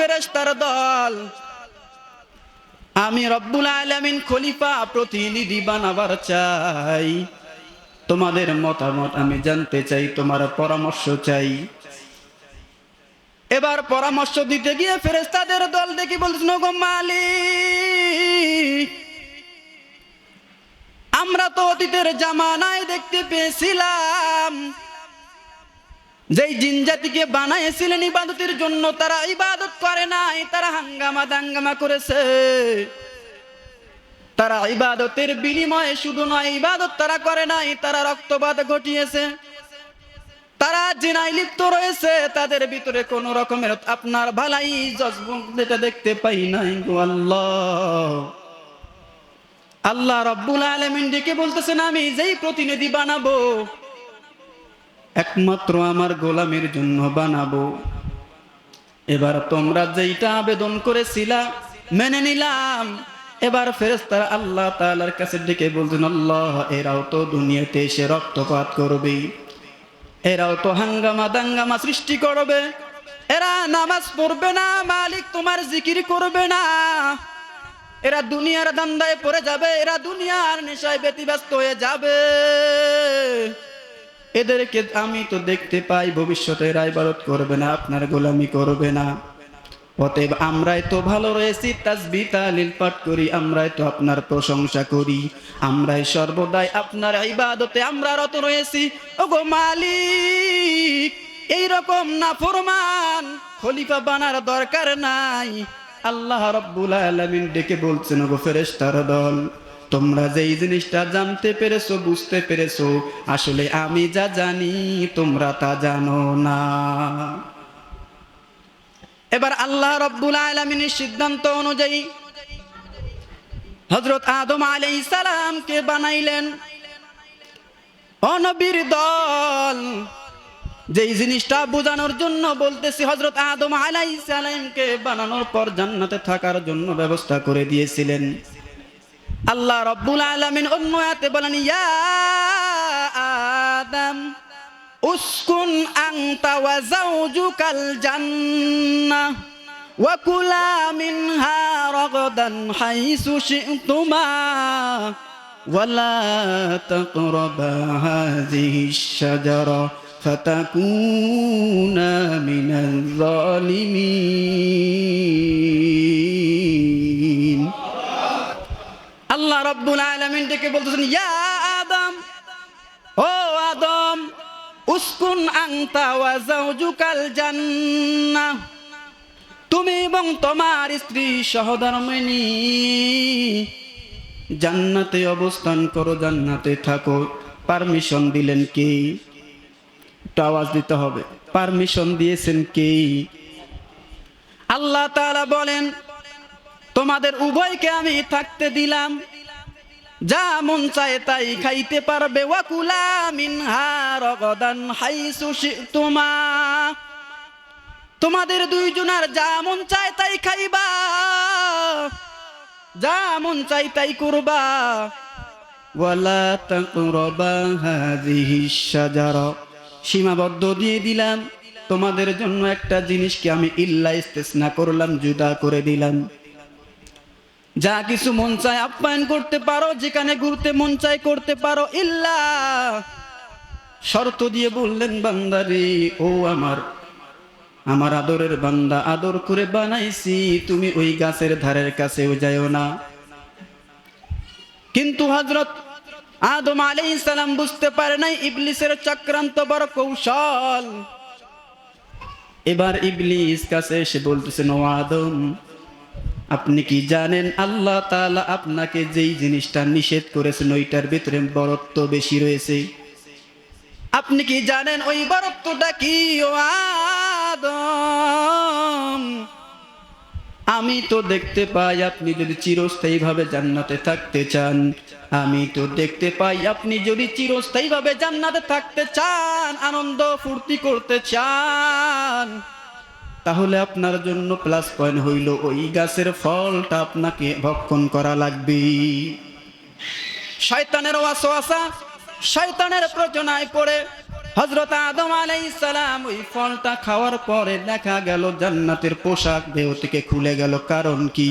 ফেরেশতার দল। আমি রব্বুল আলামিন খলিফা, প্রতিনিধি বানাবার চাই। তোমাদের মতামত আমি জানতে চাই, তোমার পরামর্শ চাই। এবার পরামর্শ দিতে গিয়ে ফেরেশতাদের দল দেখি বলছেন গো মালিক, আমরা তো অতীতের জামানায় দেখতে পেয়েছিলাম। যেই জিনজাতিকে বানাইছিলেন ইবাদতের জন্য, তারা ইবাদত করে নাই, তারা হাঙ্গামা দাঙ্গামা করেছে। তারা ইবাদতের বিনিময়ে শুধু নয়, ইবাদত তারা করে নাই, তারা রক্তপাত ঘটিয়েছে। তারা জিনায় লিপ্ত রয়েছে, তাদের ভিতরে কোন রকমের আপনার ভালাই যেটা দেখতে পাই নাই গো আল্লাহ। আল্লাহ রব্বুল আলমিন ডেকে বলতেছেন, আমি যেই প্রতিনিধি বানাবো একমাত্র আমার গোলামের জন্য বানাবো। এবার তোমরা যেইটা আবেদন করেছিলা, মেনে নিলাম। এবার ফেরেস্তারা আল্লাহ তাআলার কাছে ডেকে বলছেন, আল্লাহ, এরাও তো দুনিয়াতে এসে রক্তপাত করবে। এরাও তো হাঙ্গামা দাঙ্গামা সৃষ্টি করবে। এরা নামাজ পড়বে না, মালিক তোমার জিকির করবে না। এরা দুনিয়ার দান্দায় পড়ে যাবে, এরা দুনিয়ার নেশায় ব্যতিব্যস্ত হয়ে যাবে। এদেরকে আমি তো দেখতে পাই, ভবিষ্যতে এরা ইবাদত করবে না, আপনার গোলামি করবে না। অতএব আমরাই তো ভালো রয়েছি তাসবি তালিল পাঠ করি, আমরাই তো আপনার প্রশংসা করি। আমরাই সর্বদাই আপনার ইবাদতে আমরা রত রয়েছি। ওগো মালিক এই রকম না ফরমান, খলিফা বানার দরকার নাই। আল্লাহ রব্বুল আলামিন ডেকে বলছেন, ওগো ফেরেশতার দল তোমরা যেই জিনিসটা জানতে পেরেছ, বুঝতে পেরেছ, আসলে আমি যা জানি, তোমরা তা জানো না। এবার আল্লাহ রব্বুল আলমিনের সিদ্ধান্ত অনুযায়ী হজরত আদম আলাই সালামকে বানাইলেন। অনবীর দল, যেই জিনিসটা বোঝানোর জন্য বলতেছি হজরত আদম আলাই সালামকে বানানোর পর জান্নাতে থাকার জন্য ব্যবস্থা করে দিয়েছিলেন। আল্লাহ রব্বুল আলমিন অন্য হাতে বলেন ইয়া আদম উসকুন আংতা ওয়া জাওজুকাল জান্নাহ ওয়া কুলা মিনহা রাগাদান হাইসু শি'তুমা ولا تقربا هذه الشجرة فتكونا من الظالمين উসকুন আংতা ওয়া জাওজুকাল তুমি এবং তোমার স্ত্রী সহধর্মিনী জান্নাতে অবস্থান করো, জান্নাতে থাকো। পারমিশন দিলেন কে? একটু আওয়াজ দিতে হবে। পারমিশন দিয়েছেন কে? আল্লাহ তাআলা বলেন, তোমাদের উভয়কে আমি থাকতে দিলাম। যা মন চায় তাই খাইতে পারবে। শি'তুমা। তোমাদের দুইজনার যা মন চায় তাই খাইবা। যা মন চাই তাই করবা। সীমাবদ্ধ দিয়ে দিলাম। তোমাদের জন্য একটা জিনিসকে আমি ইল্লা ইস্তেসনা করলাম, জুদা করে দিলাম। যা কিছু মন চায় আপ্যায়ন করতে পারো, যেখানে ঘুরতে মন চায় করতে পারো। ইল্লা, শর্ত দিয়ে বললেন বান্দারে, ও আমার আমার আদরের বান্দা, আদর করে বানাইছি, তুমি ওই গাছের ধারের কাছেও যাইও না। কিন্তু হজরত আদম আলাই সালাম বুঝতে পারে নাই, ইবলিসের চক্রান্ত বড় কৌশল। এবার ইবলিস কাছে এসে বলতেছেন ও আদম আপনি কি জানেন? আল্লাহ তাআলা আপনাকে যেই জিনিসটা নিষেধ করেছেন, ওইটার ভিতরে বরত্ব বেশি রয়েছে। আপনি কি জানেন ওই বরত্বটা কি? আদম। আমি তো দেখতে পাই আপনি যদি চিরস্থায়ী ভাবে জান্নাতে থাকতে চান। আমি তো দেখতে পাই আপনি যদি চিরস্থায়ী ভাবে জান্নাতে থাকতে চান, আনন্দ ফুর্তি করতে চান। তাহলে আপনার জন্য প্লাস পয়েন্ট হইল ওই গাছের ফলটা আপনাকে ভক্ষণ করা লাগবে। শয়তানের ওয়াসওয়াসা, শয়তানের প্রচনায় পড়ে। হজরত আদম আলাই সালাম ওই ফলটা খাওয়ার পরে দেখা গেল জান্নাতের পোশাক দেহ থেকে খুলে গেল। কারণ কি?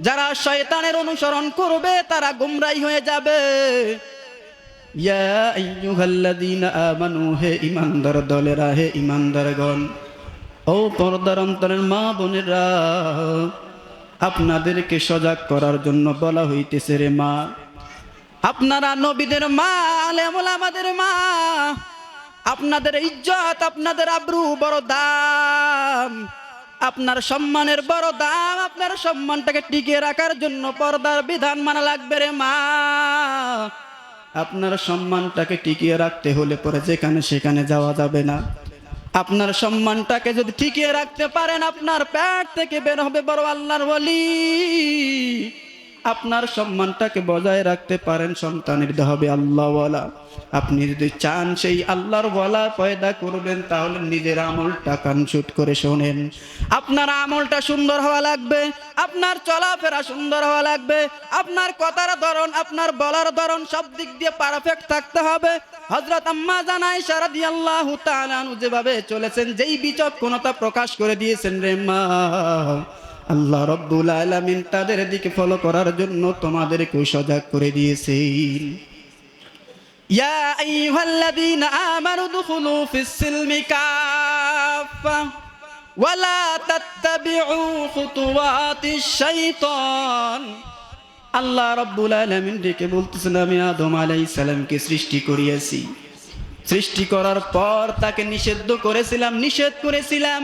যারা শয়তানের অনুসরণ করবে, তারা গুমরাই হয়ে যাবে। ইমানদার দলেরা, হে ও অন্তরের মা আপনাদেরকে সজাগ করার জন্য বলা হইতেছে রে মা। আপনারা নবীদের মা আমাদের মা। আপনাদের ইজ্জত, আপনাদের আব্রু বড় দাম। আপনার সম্মানের বড় দাম আপনার সম্মানটাকে টিকিয়ে রাখার জন্য পর্দার বিধান মানা লাগবে রে মা। আপনার সম্মানটাকে টিকিয়ে রাখতে হলে পরে যেখানে সেখানে যাওয়া যাবে না। আপনার সম্মানটাকে যদি টিকিয়ে রাখতে পারেন, আপনার প্যাট থেকে বের হবে বড় আল্লাহর বলি আপনার সম্মানটাকে বজায় রাখতে পারেন সন্তানের হবে আল্লাহওয়ালা আপনি যদি চান সেই আল্লাহর ওয়ালা পয়দা করবেন, তাহলে নিজের আমলটা কানশুট করে শোনেন। আপনার আমলটা সুন্দর হওয়া লাগবে, আপনার চলাফেরা সুন্দর হওয়া লাগবে, আপনার কথার ধরন, আপনার বলার ধরন সব দিক দিয়ে পারফেক্ট থাকতে হবে। হজরত আম্মা জানাই সারাদি আল্লাহ যেভাবে চলেছেন, যেই বিচক্ষণতা প্রকাশ করে দিয়েছেন রে মা। আল্লাহ রব্বুল আলামিন তাদের দিকে ফলো করার জন্য তোমাদেরকে সজাগ করে দিয়েছেন। ইয়া আইয়ুহাল্লাযীনা আমানু দুখুলু ফিস সিলমি কাফা ওয়ালা তাত্তাবিউ খুতুওয়াতিশ শাইতান। আল্লাহ রব্বুল আলামিন ডেকে বলতেছেন, আমি আদম আলাইহিস সালামকে সৃষ্টি করিয়েছি। সৃষ্টি করার পর তাকে নিষিদ্ধ করেছিলাম, নিষেধ করেছিলাম।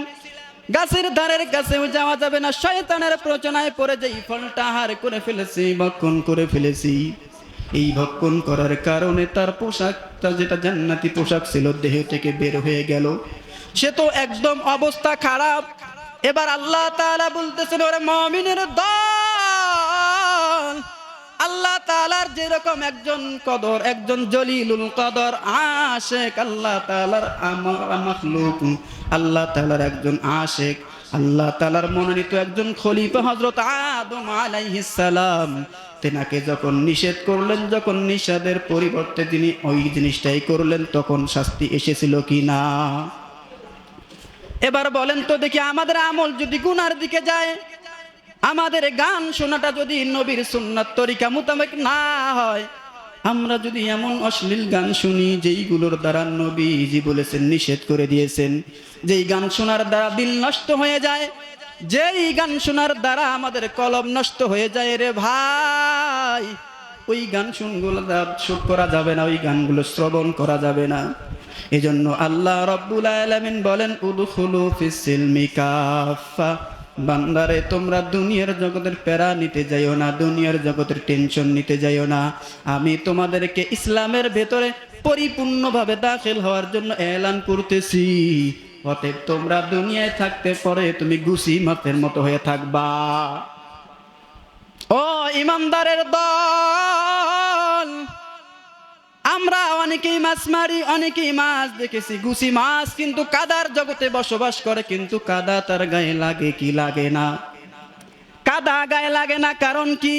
গাছের ধারের কাছেও যাওয়া যাবে না। শয়তানের প্রচনায় পড়ে যে ফলটা হার করে ফেলেছি, ভক্ষণ করে ফেলেছি। এই ভক্ষণ করার কারণে তার পোশাকটা যেটা জান্নাতি পোশাক ছিল, দেহ থেকে বের হয়ে গেল। সে তো একদম অবস্থা খারাপ। এবার আল্লাহ তাআলা বলতেছেন, ওরে মমিনের দল আল্লাহ তাআলার যেরকম একজন কদর, একজন জলিলুল কদর, আশেক আল্লাহ তাআলার আমার মাখলুক। আল্লাহ তাআলার একজন আশেক, আল্লাহ তাআলার মনোনীত একজন খলিফা হযরত আদম আলাইহিস সালাম। তেনাকে যখন নিষেধ করলেন, যখন নিষেধের পরিবর্তে তিনি ওই জিনিসটাই করলেন, তখন শাস্তি এসেছিল কি না এবার বলেন তো দেখি আমাদের আমল যদি গুনার দিকে যায় আমাদের গান শোনাটা যদি নবীর সুন্নাত তরিকা মোতাবেক না হয়, আমরা যদি এমন অশ্লীল গান শুনি যেইগুলোর দ্বারা নবীজি বলেছেন, নিষেধ করে দিয়েছেন, যেই গান শোনার দ্বারা দিল নষ্ট হয়ে যায়, যেই গান শোনার দ্বারা আমাদের কলম নষ্ট হয়ে যায় রে ভাই, ওই গান শুনগুলো শুট করা যাবে না, ওই গানগুলো শ্রবণ করা যাবে না। এজন্য আল্লাহ রব্বুল আলামিন বলেন, উদখুলু ফিস সিলমি কাফা বান্দারে, তোমরা দুনিয়ার জগতের প্যারা নিতে যাইও না, দুনিয়ার জগতের টেনশন নিতে যাইও না। আমি তোমাদেরকে ইসলামের ভেতরে পরিপূর্ণভাবে দাখিল হওয়ার জন্য এলান করতেছি। অতএব তোমরা দুনিয়ায় থাকতে পরে তুমি গুছি মাপের মতো হয়ে থাকবা। ও ইমানদারের দল! আমরা অনেকেই মাছ মারি, অনেকেই মাছ দেখেছি। গুছি মাছ কিন্তু কাদার জগতে বসবাস করে, কিন্তু কাদা তার গায়ে লাগে কি লাগে না? কাদা গায়ে লাগে না কারণ কি?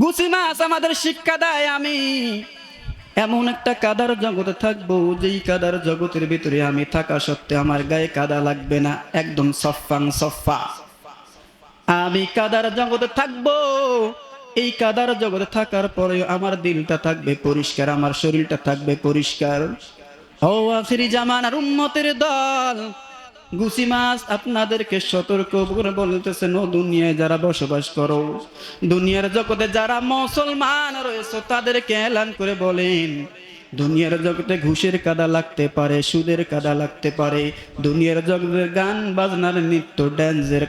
গুছি মাছ আমাদের শিক্ষা দেয় আমি। এমন একটা কাদার জগতে থাকব, যেই কাদার জগতের ভিতরে আমি থাকা সত্ত্বে আমার গায়ে কাদা লাগবে না, একদম সফাং সফা আমি কাদার জগতে থাকব এই কাদার জগতে থাকার পরে আমার দিলটা থাকবে পরিষ্কার, আমার শরীরটা থাকবে পরিষ্কার। ও আখিরি জামানার উম্মতের দল গুসি মাছ আপনাদেরকে সতর্ক করে বলতেছেন ও দুনিয়ায় যারা বসবাস করো, দুনিয়ার জগতে যারা মুসলমান রয়েছে, তাদেরকে এলান করে বলেন, দুনিয়ার জগতে ঘুষের কাদা লাগতে পারে, সুদের কাদা লাগতে পারে, দুনিয়ার জগতে গান বাজনার নৃত্য ড্যান্সের